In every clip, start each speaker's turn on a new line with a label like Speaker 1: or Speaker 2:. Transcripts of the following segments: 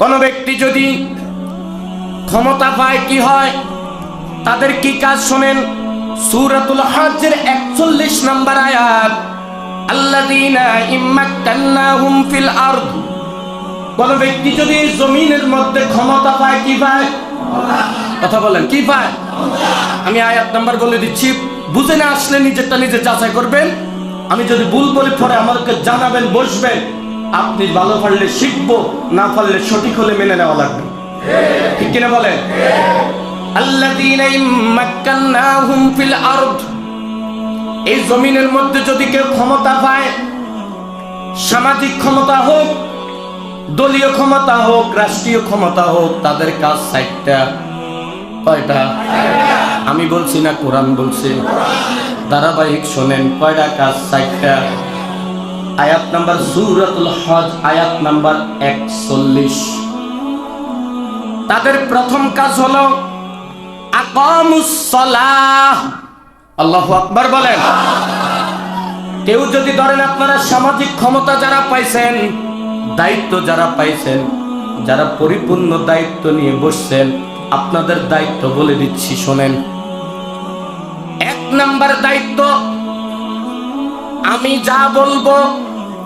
Speaker 1: কোন ব্যক্তি যদি ক্ষমতা পায় কি হয়? তাদের কি কাজ শোনেন? সূরাতুল হজ্জের 41 নম্বর আয়াত ব্যক্তি যদি জমিনের মধ্যে ক্ষমতা পায় কথা বলেন, কি পায়? আমি নাম্বার বলে দিচ্ছি, বুঝে না আসলে নিজেরটা করবেন। আমি যদি ভুল বলে, পরে আমাকে জানাবেন, বসবেন। আপনি ভালো পারলে শিখব, না পারলে সঠিক হলে মেনে নেওয়া লাগবে। ঠিক কিনা বলেন? এই জমিনের মধ্যে যদি কেউ ক্ষমতা পায়, সামাজিক ক্ষমতা হোক, দলীয় ক্ষমতা হোক, রাষ্ট্রীয় ক্ষমতা হোক, তাদের কাজ সাইটটা কয়টা? আমি বলছি না, কোরআন বলছে। ধারাবাহিক শোনেন, কয়টা কাজ সাইটটা আয়াত নাম্বার সুরাতুল হজ, আয়াত নাম্বার একচল্লিশ। তাদের প্রথম কাজ হলো আকামুসলাহ আল্লাহু আকবার বলেন। কেউ যদি ধরেন আপনারা সামাজিক ক্ষমতা যারা পাইছেন, দায়িত্ব যারা পাইছেন, যারা পরিপূর্ণ দায়িত্ব নিয়ে বসছেন, আপনাদের দায়িত্ব বলে দিচ্ছি, শোনেন। এক নাম্বার দায়িত্ব, আমি যা বলব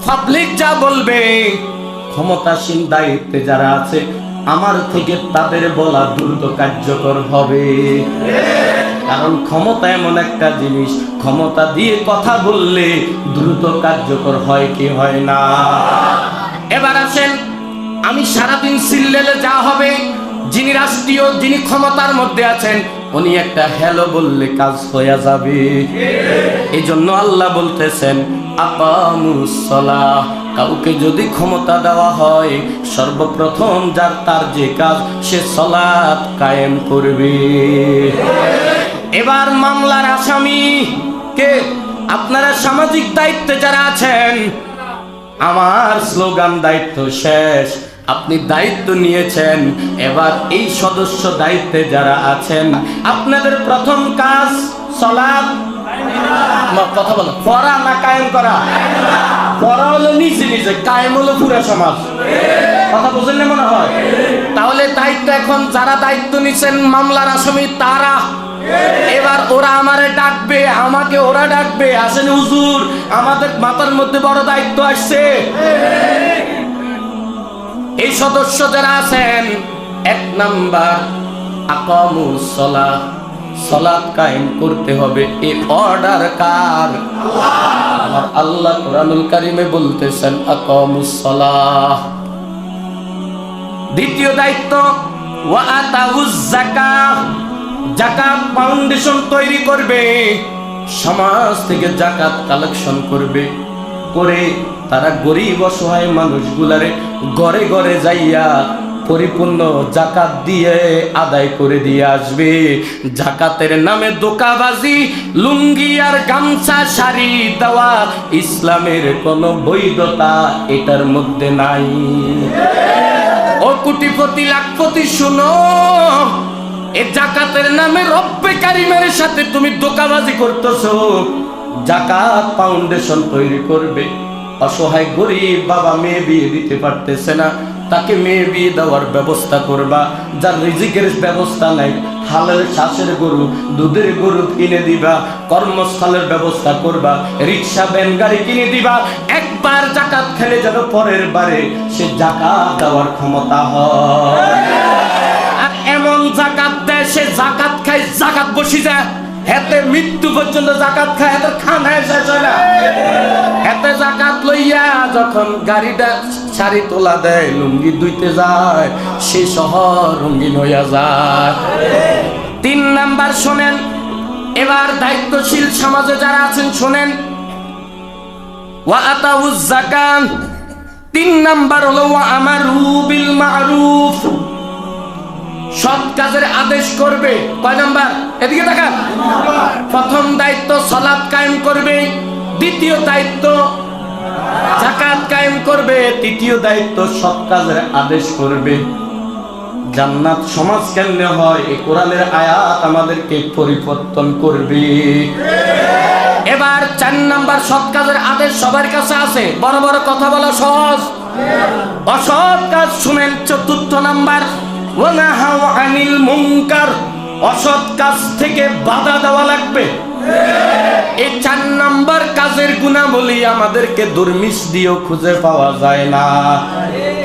Speaker 1: পাবলিক যা বলবে, ক্ষমতাসীন দায়িত্বে যারা আছে, আমার থেকে তাদের বলা দ্রুত কার্যকর হবে। কারণ ক্ষমতা এমন একটা জিনিস, ক্ষমতা দিয়ে কথা বললে দ্রুত কার্যকর হয় কি হয় না। এবার আসেন, আমি সারাদিন সিল্লেলে যা হবে, যিনি রাষ্ট্রীয়, যিনি ক্ষমতার মধ্যে আছেন উনি একটা হ্যালো বললে কাজ হয়ে যাবে। এই জন্য আল্লাহ বলতেছেন আকামুসলাহ কাউকে যদি ক্ষমতা দেওয়া হয়, সর্বপ্রথম যার তার যে কাজ, সে সলাৎ কায়েম করবে। এবার মামলার আসামি কে? আপনারা সামাজিক দায়িত্বে যারা আছেন, আমার স্লোগান দায়িত্ব শেষ। আপনি দায়িত্ব নিয়েছেন এবার এই সদস্য দায়িত্বে যারা আছেন আপনাদের প্রথম কাজ সলাপ কথা বলো। পড়া না কায়েম করা? পড়া হলো নিচে নিচে কায়েম হলো পুরো সমাজ। কথা বুঝেন না মনে হয়? তাহলে দায়িত্ব এখন যারা দায়িত্ব নিচ্ছেন মামলার আসামি তারা। এবার ওরা আমারে ডাকবে আমাকে ওরা ডাকবে। আসেন হুজুর আমাদের মাথার মধ্যে বড় দায়িত্ব আসছে। এই সদস্য যারা আছেন, এক নাম্বার আকামুস সলা সলাৎ কায়েম করতে হবে। এই অর্ডার কার? আমার আল্লাহ কোরআনুল কারিমে বলতেছেন, আকামুস সলাহ। দ্বিতীয় দায়িত্ব, ওয়া আতাউজ যাকাত জাকাত ফাউন্ডেশন তৈরি করবে। সমাজ থেকে জাকাত কালেকশন করবে। করে তারা গরিব অসহায় মানুষগুলারে ঘরে ঘরে যাইয়া পরিপূর্ণ জাকাত দিয়ে আদায় করে দিয়ে আসবে। জাকাতের নামে দোকাবাজি লুঙ্গি আর গামছা শাড়ি দেওয়া ইসলামের কোনো বৈধতা এটার মধ্যে নাই। ও কোটিপতি, লাখপতি, শুনো, এ জাকাতের নামে রব্বে কারিমের সাথে তুমি দোকাবাজি করতেছো। জাকাত ফাউন্ডেশন তৈরি করবে। অসহায় গরিব বাবা মেয়ে বিয়ে দিতে পারতেছে না, তাকে মেয়ে বিয়ে দেওয়ার ব্যবস্থা করবা। যার রিজিকের ব্যবস্থা নাই, হালের শ্বাসের গরু, দুধের গরু কিনে দিবা, কর্মস্থলের ব্যবস্থা করবা, রিক্সা, ভ্যান, গাড়ি কিনে দিবা। একবার জাকাত খেলে যেন পরের বারে সে জাকাত দেওয়ার ক্ষমতা হয়। আর এমন জাকাত দেয়, সে জাকাত খায়, জাকাত বসি যায়। হেতে মৃত্যু পর্যন্ত জাকাত খায় এত খানায় শেষ হয় না। হেতে জাকাত লইয়া যখন গাড়িটা শাড়ি তোলা দেয়, লুঙ্গি দুইতে যায়, সে শহর রঙ্গিন হইয়া যায়। তিন নাম্বার শোনেন, এবার দায়িত্বশীল সমাজে যারা আছেন, শোনেন। ওয়া তিন নাম্বার হলো ওয়া আমারু বিল মারুফ। সৎ কাজের আদেশ করবে। কয় নাম্বার? এদিকে তাকান। প্রথম দায়িত্ব সালাত কায়েম করবে, দ্বিতীয় দায়িত্ব জাকাত কায়েম করবে, তৃতীয় দায়িত্ব সৎ কাজের আদেশ করবে। জান্নাত সমাজ কেমনে হয়? এই কোরআনের আয়াত আমাদেরকে পরিবর্তন করবে। এবার চার নাম্বার সৎ কাজের আদেশ সবার কাছে আছে। বড় বড় কথা বলা সহজ। অসৎ কাজ শুনেন চতুর্থ নাম্বার। আনিল মুনকার। অসৎ কাজ থেকে বাধা দেওয়া লাগবে। এই চার নাম্বার কাজের গুণাবলী আমাদেরকে দিয়েও খুঁজে পাওয়া যায় না।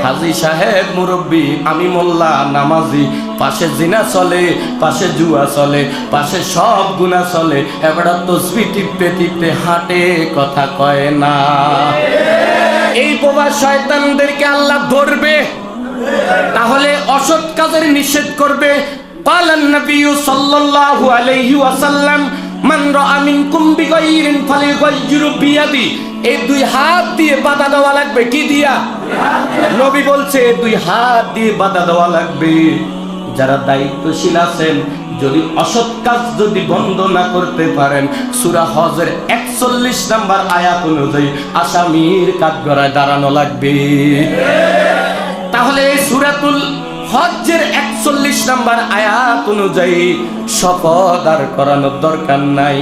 Speaker 1: হাজি সাহেব আমি মোল্লা, নামাজি, পাশে জিনা চলে, পাশে জুয়া চলে, পাশে সব গুণা চলে, এবার তসবি টিপতে টিপতে হাঁটে কথা কয় না। এই বোবা শয়তানদেরকে আল্লাহ ধরবে। তাহলে অসৎ কাজের নিষেধ করবে قال النبي صلى الله عليه وسلم মান রাআ মিনকুম বিগাইরিন ফালিগাইয়িরু বিয়াদি এই দুই হাত দিয়ে বাধা দেওয়া লাগবে কি দিয়া নবী বলছে দুই হাত দিয়ে বাধা দেওয়া লাগবে যারা দায়িত্বশীল আছেন যদি অসৎ কাজ যদি বন্ধ না করতে পারেন সুরা হজের একচল্লিশ নাম্বার আয়াত অনুযায়ী আসামির কাঠগড়ায় দাঁড়ানো লাগবে তাহলে সুরাতুল হজ্জের একচল্লিশ নাম্বার আয়াত অনুযায়ী শপথ আর করানোর দরকার নাই।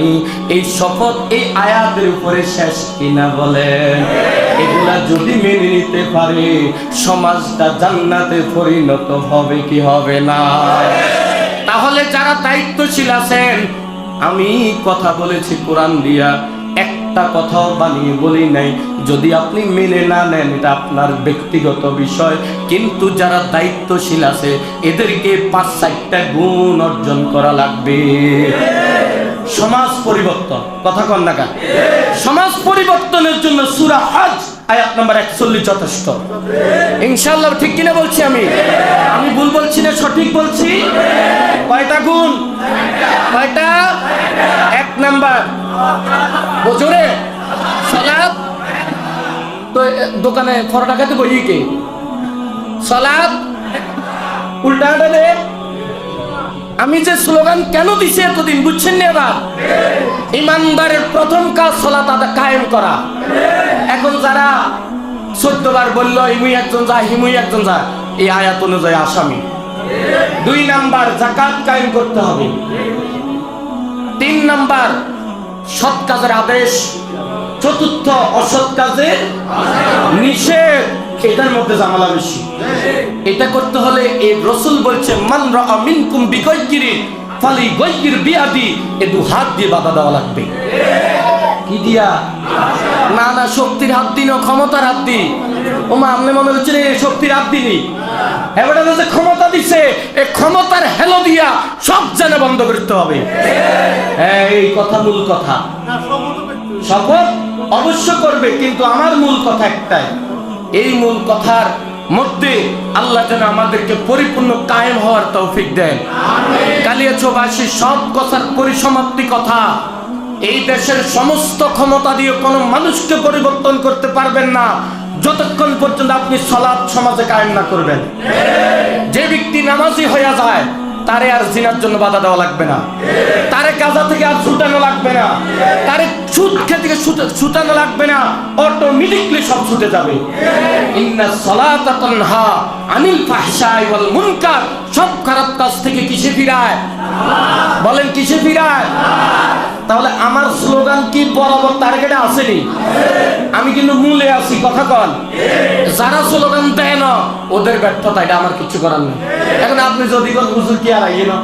Speaker 1: এই শপথ, এই আয়াতের উপরে শেষ কিনা বলেন এগুলা যদি মেনে নিতে পারে, সমাজটা জান্নাতে পরিণত হবে কি হবে না? তাহলে যারা দায়িত্বশীল আছেন, আমি কথা বলেছি কোরআন দিয়া। একটা কথাও বানিয়ে বলি নাই। যদি আপনি মেনে না নেন, এটা আপনার ব্যক্তিগত বিষয়। কিন্তু যারা দায়িত্বশীল আছে, এদেরকে পাঁচ চারটা গুণ অর্জন করা লাগবে। সমাজ পরিবর্তন, কথা কন না সমাজ পরিবর্তনের জন্য সুরা হজ, আয়াত নাম্বার একচল্লিশ যথেষ্ট। ইনশাল্লাহ ঠিক কিনা বলছি আমি? আমি ভুল বলছি না, সঠিক বলছি? কয়টা গুণ? কয়টা? এক নাম্বার। বছরে? সলাপ তো দোকানে ফটো টাকাতে বই কে? সলাপ উল্টা দে। আমি যে স্লোগান কেন দিছি এতদিন, বুঝছেন না এবার? ইমানদারের প্রথম কাজ সলাত আদা কায়েম করা। এখন যারা চোদ্দ বার বলল, হিমুই একজন যায় হিমুই একজন যায় এই আয়াত অনুযায়ী আসামি। দুই নাম্বার, জাকাত কায়েম করতে হবে। তিন নাম্বার সৎ কাজের আদেশ, চতুর্থ অসৎ কাজের নিষেধ। এটার মধ্যে জামালা বেশি। এটা করতে হলে এই রসুল বলছে, মান রামিন মিনকুম বিগাইয়িরি ফালি গৈগির বিয়াদি এ দু হাত দিয়ে বাধা দেওয়া লাগবে। কি দিয়া? না না, শক্তির হাত দিন ক্ষমতার হাত দি হ্যাঁ, শপথ অবশ্য করবে কিন্তু আমার মূল কথা একটাই। এই মূল কথার মধ্যে আল্লাহ যেন আমাদেরকে পরিপূর্ণ কায়েম হওয়ার তৌফিক দেন। কালিয়াচোবাসী সব কথার পরিসমাপ্তি কথা। এই দেশের সমস্ত ক্ষমতা দিয়ে কোনো মানুষকে পরিবর্তন করতে পারবেন না। যতক্ষণ পর্যন্ত আপনি সলাদ সমাজে কায়েম না করবেন। যে ব্যক্তি নামাজি হইয়া যায়, তারে আর জিনার জন্য বাধা দেওয়া লাগবে না। তারে গাজা থেকে আর ছুটানো লাগবে না। তারে সুদ খেয়ে থেকে ছুট- ছুটানো লাগবে না। অটোমেটিকলি সব ছুটে যাবে। ইন্না সালাতা তানহা আনিল ফাহশাই ওয়াল মুনকার, সব খারাপ কাজ থেকে কিসে ফিরায়? বলেন, কিসে ফিরায়? তাহলে আমার স্লোগান কি বরাবর টার্গেটে আসেনি? আমি কিন্তু মূলে আছি, কথা কন। যারা স্লোগান দেয় না, ওদের ব্যর্থতা, এটা আমার কিছু করার নেই। এখন আপনি যদি হুজুর, কি আর আইয়ে না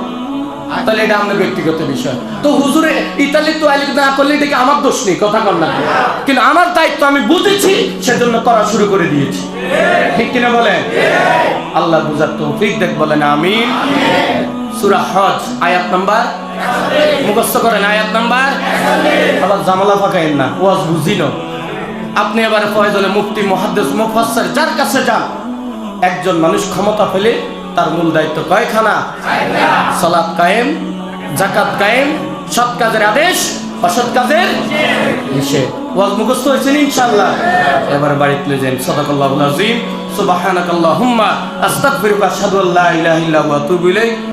Speaker 1: তাহলে এটা আমাদের ব্যক্তিগত বিষয়। তো হুজুরে ইতালি তো আইলি না করলে এটা কি আমার দোষ নেই, কথা কন না। কিন্তু আমার দায়িত্ব আমি বুঝেছি, সেজন্য করা শুরু করে দিয়েছি। ঠিক কিনা বলে আল্লাহ বুঝার তৌফিক দেখ, বলেন আমিন। সূরা হজ, আয়াত নাম্বার? মুখস্থ করেন, আয়াত নাম্বার? আবার জামালা ফাঁকাইন না, ওয়াজ বুঝিনো আপনি এবারে প্রয়োজনে মুফতি মহাদ্দেশ মুফাসসির, যার কাছে যান, একজন মানুষ ক্ষমতা পেলে তার মূল দায়িত্ব কয়খানা? সালাত কায়েম জাকাত কায়েম, সৎ কাজের আদেশ, অসৎ কাজের নিষেধ। ওয়াজ মুখস্থ হয়েছেন ইনশাল্লাহ এবার বাড়িতে যান সদাকাল্লাহুল আযীম। সুবহানাকাল্লাহুম্মা, আস্তাগফিরুকা, আশহাদু আল্লা ইলাহা ইল্লা হুয়া আতুবু ইলাইক।